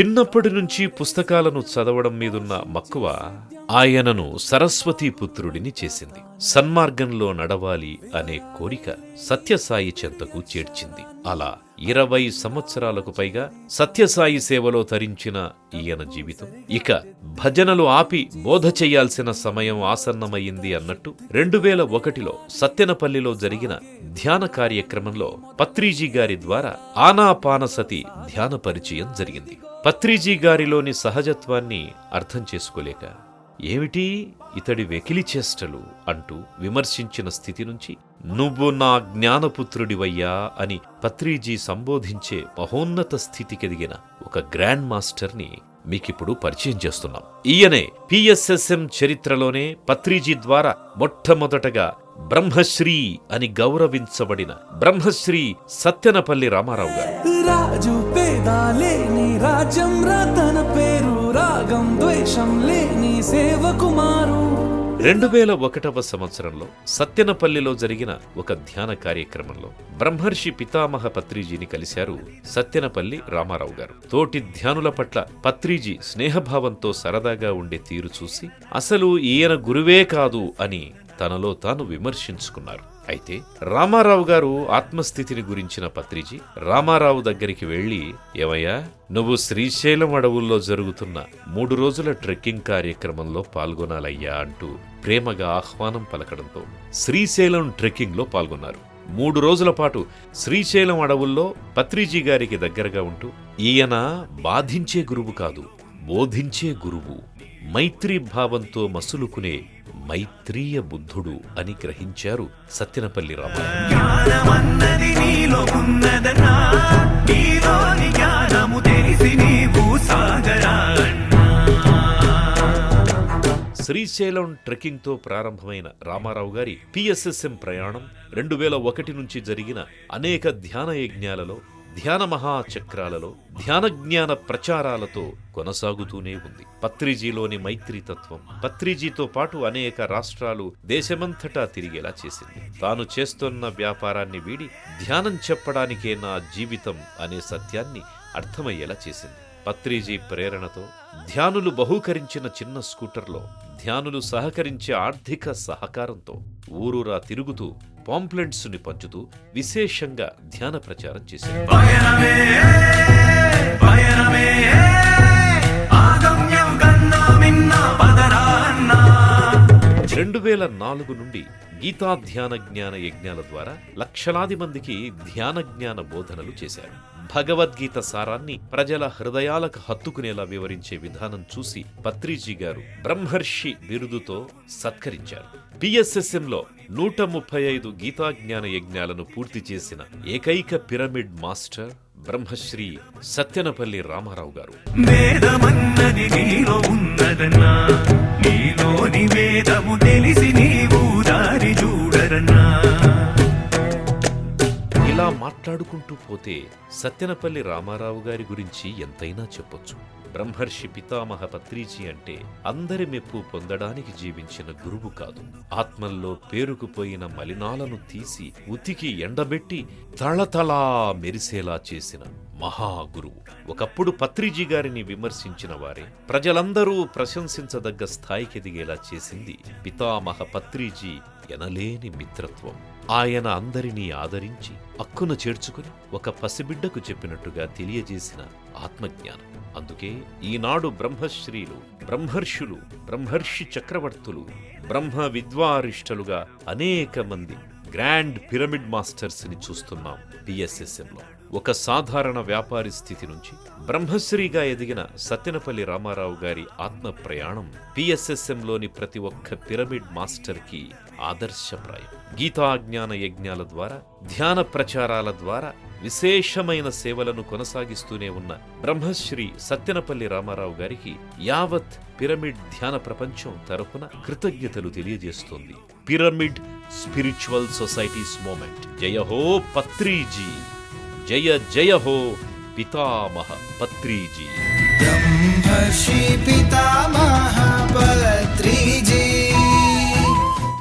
చిన్నప్పటి నుంచి పుస్తకాలను చదవడం మీదున్న మక్కువ ఆయనను సరస్వతీ పుత్రుడిని చేసింది. సన్మార్గంలో నడవాలి అనే కోరిక సత్యసాయి చెంతకు చేర్చింది. అలా ఇరవై సంవత్సరాలకు పైగా సత్యసాయి సేవలో తరించిన ఈయన జీవితం. ఇక భజనలు ఆపి బోధ చేయాల్సిన సమయం ఆసన్నమయ్యింది అన్నట్టు రెండు వేల ఒకటిలో సత్యనపల్లిలో జరిగిన ధ్యాన కార్యక్రమంలో పత్రిజీ గారి ద్వారా ఆనాపానసతి ధ్యాన పరిచయం జరిగింది. పత్రిజీ గారిలోని సహజత్వాన్ని అర్థం చేసుకోలేక ఏమిటి ఇతడి వెకిలి చేష్టలు అంటూ విమర్శించిన స్థితి నుంచి? నువ్వు నా జ్ఞానపుత్రుడివయ్యా అని పత్రిజీ సంబోధించే మహోన్నత స్థితికెదిగిన ఒక గ్రాండ్ మాస్టర్ని మీకిప్పుడు పరిచయం చేస్తున్నాం. ఈయనే పిఎస్ఎస్ఎం చరిత్రలోనే పత్రిజీ ద్వారా మొట్టమొదటగా బ్రహ్మశ్రీ అని గౌరవించబడిన బ్రహ్మశ్రీ సత్యనపల్లి రామారావు గారు. రాజు పేదాలేని రాజం రతన పేరు రాగం ద్వేషం లేని సేవకుమారు. రెండు వేల ఒకటవ సంవత్సరంలో సత్యనపల్లిలో జరిగిన ఒక ధ్యాన కార్యక్రమంలో బ్రహ్మర్షి పితామహ పత్రిజీని కలిశారు సత్యనపల్లి రామారావు గారు. తోటి ధ్యానుల పట్ల పత్రిజీ స్నేహభావంతో సరదాగా ఉండే తీరు చూసి అసలు ఈయన గురువే కాదు అని తనలో తాను విమర్శించుకున్నారు. అయితే రామారావు గారు ఆత్మస్థితిని గురించిన పత్రిజీ రామారావు దగ్గరికి వెళ్ళి ఏమయ్యా నువ్వు శ్రీశైలం అడవుల్లో జరుగుతున్న మూడు రోజుల ట్రెక్కింగ్ కార్యక్రమంలో పాల్గొనాలయ్యా అంటూ ప్రేమగా ఆహ్వానం పలకడంతో శ్రీశైలం ట్రెక్కింగ్లో పాల్గొన్నారు. మూడు రోజుల పాటు శ్రీశైలం అడవుల్లో పత్రిజీ గారికి దగ్గరగా ఉంటూ ఈయన బాధించే గురువు కాదు బోధించే గురువు. మైత్రీ భావంతో మసులుకునే మైత్రీయ బుద్ధుడు అని గ్రహించారు సత్యనపల్లి సాగరా శ్రీశైలం ట్రెక్కింగ్తో ప్రారంభమైన రామారావు గారి పిఎస్ఎస్ఎం ప్రయాణం రెండు వేల ఒకటి నుంచి జరిగిన అనేక ధ్యాన యజ్ఞాలలో ధ్యాన మహాచక్రాలలో ధ్యానజ్ఞాన ప్రచారాలతో కొనసాగుతూనే ఉంది. పత్రిజీలోని మైత్రితత్వం పత్రిజీతో పాటు అనేక రాష్ట్రాలు దేశమంతటా తిరిగేలా చేసింది. తాను చేస్తున్న వ్యాపారాన్ని వీడి ధ్యానం చెప్పడానికే నా జీవితం అనే సత్యాన్ని అర్థమయ్యేలా చేసింది. పత్రిజీ ప్రేరణతో ధ్యానులు బహూకరించిన చిన్న స్కూటర్లో ధ్యానులు సహకరించే ఆర్థిక సహకారంతో ఊరూరా తిరుగుతూ పాంప్లెంట్స్ని పంచుతూ విశేషంగా ధ్యాన ప్రచారం చేశారు. రెండు వేల నాలుగు నుండి గీతా ధ్యాన జ్ఞాన యజ్ఞాల ద్వారా లక్షలాది మందికి ధ్యాన జ్ఞాన బోధనలు చేశారు. భగవద్గీత సారాన్ని ప్రజల హృదయాలకు హత్తుకునేలా వివరించే విధానం చూసి పత్రిజీ గారు బ్రహ్మర్షి బిరుదుతో సత్కరించారు. పిఎస్ఎస్ఎంలో నూట ముప్పై ఐదు గీతాజ్ఞాన యజ్ఞాలను పూర్తి చేసిన ఏకైక పిరమిడ్ మాస్టర్ బ్రహ్మశ్రీ సత్యనపల్లి రామారావు గారు. వేదమన్నది నీలో ఉన్నదన్నా నీలోని వేదము తెలిసి నీ మాట్లాడుకుంటూ పోతే సత్యనపల్లి రామారావు గారి గురించి ఎంతైనా చెప్పొచ్చు. బ్రహ్మర్షి పితామహ పత్రీజీ అంటే అందరి మెప్పు పొందడానికి జీవించిన గురువు కాదు. ఆత్మల్లో పేరుకుపోయిన మలినాలను తీసి ఉతికి ఎండబెట్టి తళతళా మెరిసేలా చేసిన మహాగురువు. ఒకప్పుడు పత్రిజీ గారిని విమర్శించిన వారే ప్రజలందరూ ప్రశంసించదగ్గ స్థాయికి ఎదిగేలా చేసింది పితామహ పత్రిజీ ఎనలేని మిత్రత్వం. ఆయన అందరినీ ఆదరించి అక్కున చేర్చుకుని ఒక పసిబిడ్డకు చెప్పినట్టుగా తెలియజేసిన ఆత్మజ్ఞానం. అందుకే ఈనాడు బ్రహ్మశ్రీలు బ్రహ్మర్షులు బ్రహ్మర్షి చక్రవర్తులు బ్రహ్మ విద్వారిష్టలుగా అనేక మంది గ్రాండ్ పిరమిడ్ మాస్టర్స్ని చూస్తున్నాం పిఎస్ఎస్ఎంలో ఒక సాధారణ వ్యాపారి స్థితి నుంచి బ్రహ్మశ్రీగా ఎదిగిన సత్యనపల్లి రామారావు గారి ఆత్మ ప్రయాణం పిఎస్ఎస్ఎంలోని ప్రతి ఒక్క పిరమిడ్ మాస్టర్కి ఆదర్శప్రాయం. గీతాజ్ఞాన యజ్ఞాల ద్వారా ధ్యాన ప్రచారాల ద్వారా విశేషమైన సేవలను కొనసాగిస్తూనే ఉన్న బ్రహ్మశ్రీ సత్యనపల్లి రామారావు గారికి యావత్ పిరమిడ్ ధ్యాన ప్రపంచం తరపున కృతజ్ఞతలు తెలియజేస్తోంది. Pyramid spiritual societies movement. జయహో పత్రీజీ! जय जय हो पितामह पत्री जी ब्रह्मर्षि पितामह पत्री जी